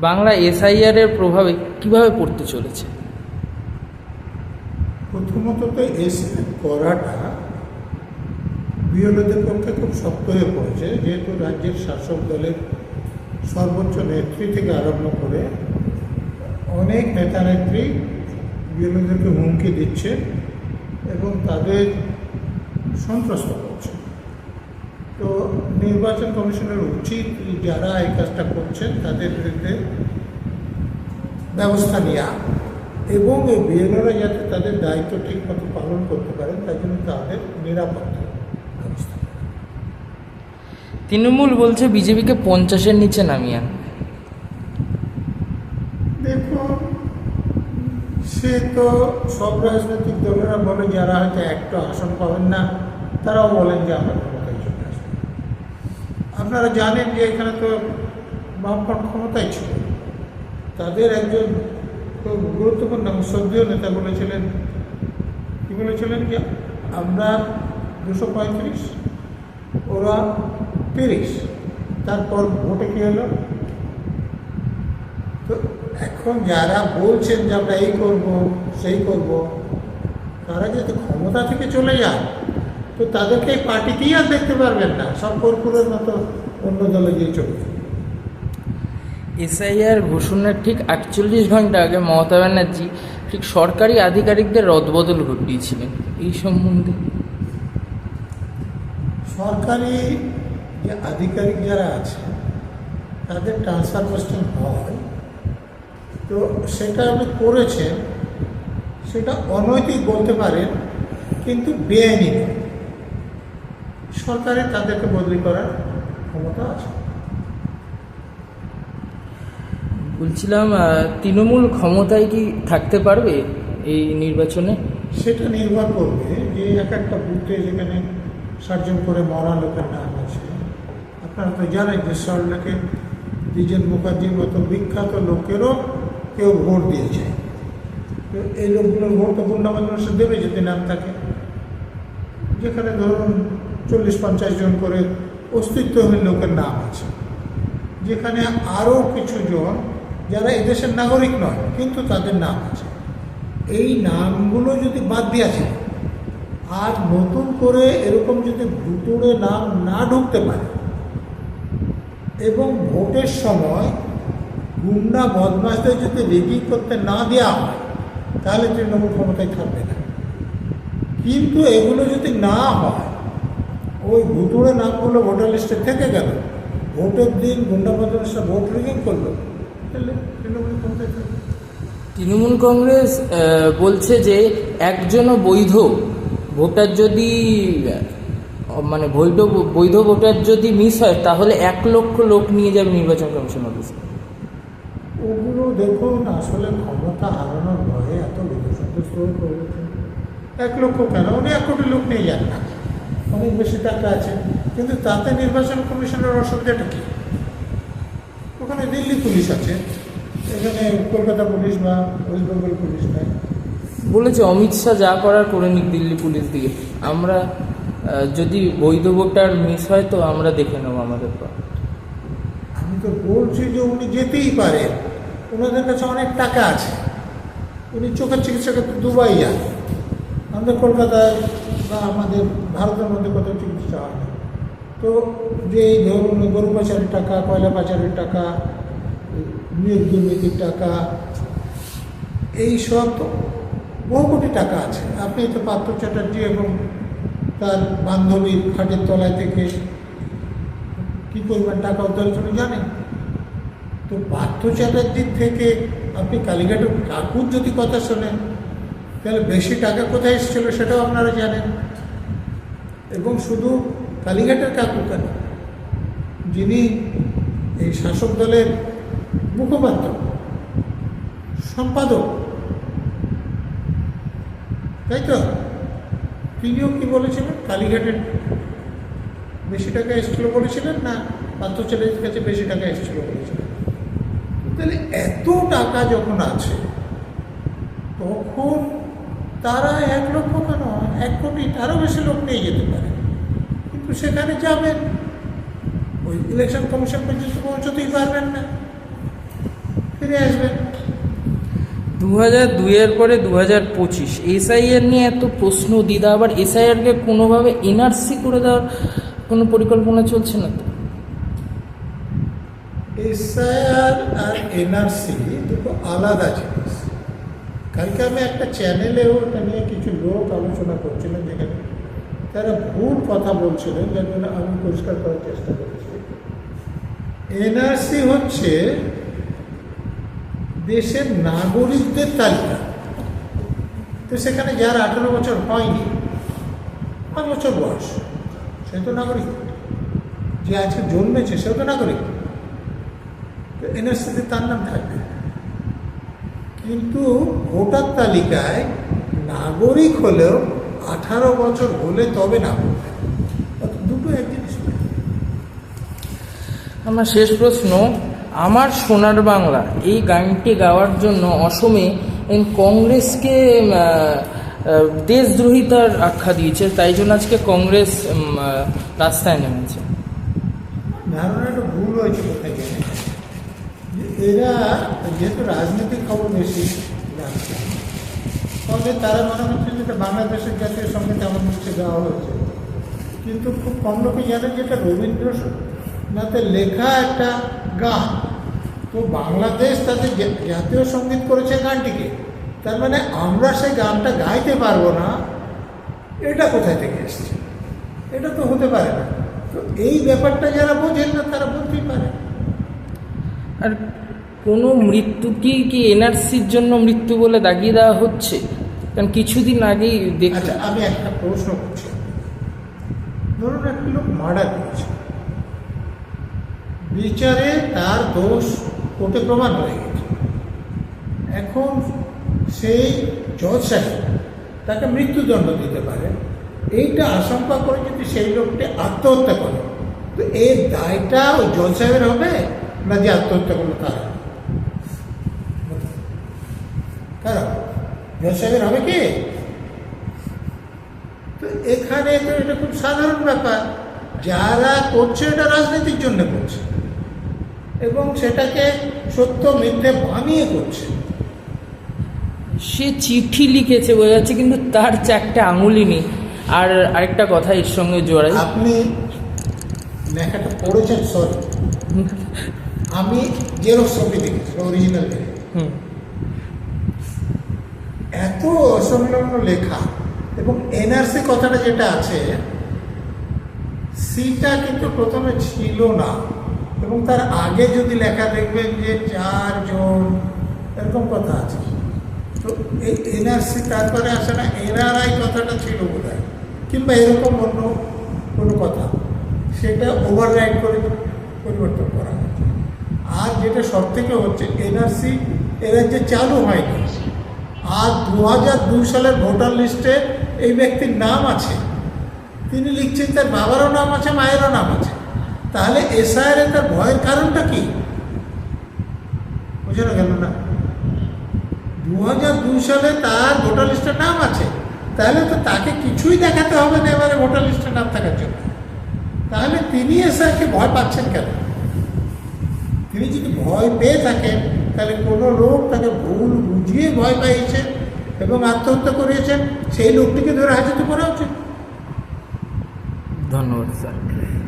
Bangla SIR এর প্রভাবে কীভাবে পড়তে চলেছে? প্রথমত তো এস করাটা বিএলওদের পক্ষে খুব শক্ত হয়ে পড়েছে। যেহেতু রাজ্যের শাসক দলের সর্বোচ্চ নেত্রী থেকে আরম্ভ করে অনেক নেতা নেত্রী বিএলওদেরকে হুমকি দিচ্ছে এবং তাদের সন্ত্রস্ত করছে। তো নির্বাচন কমিশনের উচিত যারা এই কাজটা করছেন তাদের বিরুদ্ধে ব্যবস্থা নেওয়া এবং এই বিএলওরা যাতে তাদের দায়িত্ব ঠিক মতো পালন করতে পারেন তার জন্য তাদের নিরাপত্তা তৃণমূল বলছে বিজেপিকে পঞ্চাশের নিচে নামিয়ে দেখুন সে তো সব রাজনৈতিক দলেরা বলে যারা হয়তো একটা আসন পাবেন না তারাও বলেন যে আমরা আপনারা জানেন যে এখানে তো বামফ্রন্ট ক্ষমতায় ছিল। তাদের একজন খুব গুরুত্বপূর্ণ শ্রদ্ধেয় নেতা বলেছিলেন। কি বলেছিলেন যে, আমরা দুশো পঁয়ত্রিশ, ওরা তিরিশ। তারপর ভোটে কী হলো? তো এখন যারা বলছেন যে আমরা এই করব, সেই করব, তারা যদি ক্ষমতা থেকে চলে যায় তো তাদেরকে এই পার্টিতেই আর দেখতে পারবেন না সব কর্পূরের মতো অন্য দলে গিয়ে চলে যাবে। এসআইআর ঘোষণার ঠিক আটচল্লিশ ঘণ্টা আগে মমতা ব্যানার্জি ঠিক সরকারি আধিকারিকদের রদবদল ঘটিয়েছিলেন এই সম্বন্ধে সরকারি যে আধিকারিক যারা আছে তাদের ট্রান্সফার পোস্টিং হয় তো সেটা আপনি করেছেন সেটা অনৈতিক বলতে পারেন কিন্তু বেআইনি নয়। সরকারের তাদেরকে বদলি করার ক্ষমতা আছে। বলছিলাম তৃণমূল ক্ষমতায় কি থাকতে পারবে এই নির্বাচনে? সেটা নির্ভর করবে যে এক একটা বুথে যেখানে ষাটজন করে মরা লোকের নাম আছে। আপনারা তো জানেন যে সরলাকে দ্বিজেন মুখার্জির মতো বিখ্যাত লোকেরও কেউ ভোট দিয়েছে। তো এই লোকগুলোর ভোট তো গুন্ডাবাদ মানুষ দেবে যদি নাম থাকে। যেখানে ধরুন চল্লিশ পঞ্চাশ জন করে অস্তিত্বহীন লোকের নাম আছে। যেখানে আরও কিছু জন যারা এদেশের নাগরিক নয়, কিন্তু তাদের নাম আছে। এই নামগুলো যদি বাদ যায়, আর নতুন করে এরকম যদি ভুতুড়ে নাম না ঢুকতে পারে, এবং ভোটের সময় গুন্ডা বদমাশদের যদি রেগি করতে না দেওয়া হয়, তাহলে তৃণমূল ক্ষমতায় থাকবে না। কিন্তু এগুলো যদি না হয় ওই ভুতুড়ে নামগুলো ভোটার লিস্টে থেকে গেল। ভোটের দিন গুন্ডা বদমাশরা ভোট রিগিং করল। তাহলে তৃণমূল ক্ষমতায় তৃণমূল কংগ্রেস বলছে যে একজনও বৈধ ভোটার যদি মানে বৈধ বৈধ ভোটার যদি মিস হয় তাহলে এক লক্ষ লোক নিয়ে যাবে নির্বাচন কমিশন অফিসে। ওগুলো দেখুন আসলে ক্ষমতা হারানোর ভয়ে এত পড়েছে এক লক্ষ কেন? উনি এক কোটি লোক নিয়ে যান না। অনেক বেশি টাকা আছে কিন্তু তাতে নির্বাচন কমিশনের অসুবিধাটা কী? ওখানে দিল্লি পুলিশ আছে এখানে কলকাতা পুলিশ বা ওয়েস্ট বেঙ্গল পুলিশ নাই। বলেছে অমিত শাহ যা করার করে নিক দিল্লি পুলিশ দিয়ে আমরা যদি বৈধ ভোটার মিস হয় তো আমরা দেখে নেব আমাদের পর। আমি তো বলছি যে উনি যেতেই পারেন। ওনাদের কাছে অনেক টাকা আছে। উনি চোখের চিকিৎসা করতে দুবাই যান। আমাদের কলকাতায় বা আমাদের ভারতের মধ্যে কোথাও চিকিৎসা হয় না। তো যে এই ধরুন গরু পাচারের টাকা, কয়লা পাচারের টাকা, নিয়োগ দুর্নীতির টাকা, এই সব বহু কোটি টাকা আছে। আপনি তো পার্থ চ্যাটার্জি এবং তার বান্ধবীর খাটের তলায় থেকে কী পরিমাণ টাকা উদ্ধার করে জানেন? তো পার্থ চ্যাটার্জির থেকে আপনি কালীঘাটের কাকুর যদি কথা শোনেন তাহলে বেশি টাকা কোথায় এসেছিল সেটাও আপনারা জানেন। এবং শুধু কালীঘাটের কাকু কেন যিনি এই শাসক দলের মুখপাত্র, সম্পাদক, তাই তো? তিনিও কি বলেছিলেন, কালীঘাটের বেশি টাকা এসেছিল বলেছিলেন না পার্থ চ্যাটার্জির কাছে বেশি টাকা এসেছিল বলেছিলেন? তাহলে এত টাকা যখন আছে, তখন তারা এক লক্ষ কেন? এক কোটি তারও বেশি লোক নিয়ে যেতে পারে। কিন্তু সেখানে যাবেন। ওই ইলেকশন কমিশন পর্যন্ত পৌঁছতেই পারবেন না। ফিরে আসবেন। দু হাজার দুইয়ের পরে দু হাজার পঁচিশ এসআইআর নিয়ে এত প্রশ্ন দিদা আবার এসআইআরকে কোনোভাবে এনআরসি করে দেওয়ার কোনো পরিকল্পনা চলছে না তো? এসআইআর আর এনআরসি দুটো আলাদা জিনিস কালকে আমি একটা চ্যানেলেও ওটা নিয়ে কিছু লোক আলোচনা করছিলেন যেখানে তারা ভুল কথা বলছিলেন, যার জন্য আমি পরিষ্কার করার চেষ্টা করেছি। এনআরসি হচ্ছে দেশের নাগরিকদের তালিকা। তো সেখানে যার আঠেরো বছর হয়নি, পাঁচ বছর বয়স, সে তো নাগরিক। যে আজকে জন্মেছে, সেও তো নাগরিক। তো এনআরসিতে তার নাম থাকবে। কিন্তু ভোটার তালিকায় নাগরিক হলেও আঠারো বছর হলে তবে নাগরিক। দুটো এক জিনিস আমার শেষ প্রশ্ন আমার সোনার বাংলা এই গানটি গাওয়ার জন্য অসমে কংগ্রেসকে দেশদ্রোহিতার আখ্যা দিয়েছে তাই জন্য আজকে কংগ্রেস রাস্তায় নেমেছে। ধারণাটা ভুল হয়েছে কোথায় এরা যেহেতু রাজনৈতিক খবর বেশি জানছে ফলে তারা মনে হচ্ছে যেটা বাংলাদেশের জাতীয় সংগীত এমন হচ্ছে গাওয়া হয়েছে কিন্তু খুব কম লোকে জানেন যে এটা রবীন্দ্রনাথের লেখা একটা গান। তো বাংলাদেশ তাদের জাতীয় সংগীত করেছে গানটিকে। তার মানে আমরা সেই গানটা গাইতে পারব না, এটা কোথায় থেকে এসছে? এটা তো হতে পারে না। তো এই ব্যাপারটা যারা বোঝেন না, তারা বলতেই পারে। আর কোনো মৃত্যু কি কি এনআরসির জন্য মৃত্যু বলে দাগিয়ে দেওয়া হচ্ছে? কারণ কিছুদিন আগেই আচ্ছা দেখলাম আমি একটা প্রশ্ন করছি। ধরুন একটা লোক মার্ডার করেছে। বিচারে তার দোষ কোর্টে প্রমাণ হয়ে গেছে। এখন সেই জজ সাহেব তাকে মৃত্যুদণ্ড দিতে পারে। এইটা আশঙ্কা করে যদি সেই লোকটি আত্মহত্যা করে, তো এর দায়টা ওই জজ সাহেবের হবে না যে আত্মহত্যা করল তার? জজ সাহেবের হবে কি? তো এখানে তো এটা খুব সাধারণ ব্যাপার। যারা করছে এটা রাজনীতির জন্য করছে। এবং সেটাকে সত্য মিথ্যে বানিয়ে করছে। সে চিঠি লিখেছে বোঝা যাচ্ছে কিন্তু তার চারটে আঙুলি নেই। আর আরেকটা কথা এর সঙ্গে জোড়াই। আপনি লেখাটা পড়েছেন সরি আমি জেরক্স কপি দেখেছি অরিজিনাল দেখে হুম। এত অসংলগ্ন লেখা। এবং এনআরসি কথাটা যেটা আছে, সিটা কিন্তু প্রথমে ছিল না। এবং তার আগে যদি লেখা দেখবেন যে চারজন এরকম কথা আছে। তো এই এনআরসি তারপরে আসে না এনআরআই কথাটা ছিল বোধ কিংবা এরকম অন্য কোনো কথা। সেটা ওভাররাইড করে পরিবর্তন করা হয়েছে। আর যেটা সব থেকে হচ্ছে এনআরসি এ যে চালু হয়নি আর দু হাজার দুই সালের ভোটার লিস্টে এই ব্যক্তির নাম আছে। তিনি লিখছেন তার বাবারও নাম আছে, মায়েরও নাম আছে। তাহলে এসআইআর তার ভয়ের কারণটা কি? বোঝানো গেল না? দু হাজার দুই সালে তার ভোটার লিস্টের নাম আছে। তাহলে তো তাকে কিছুই দেখাতে হবে না এবারে ভোটার লিস্টের নাম থাকার জন্য। তাহলে তিনি এসআইকে ভয় পাচ্ছেন কেন? তিনি যদি ভয় পেয়ে থাকেন তাহলে কোনো লোক তাকে ভুল বুঝিয়ে ভয় পাইয়েছে এবং আত্মহত্যা করিয়েছেন সেই লোকটিকে ধরে হাজতে করা উচিত। ধন্যবাদ, স্যার।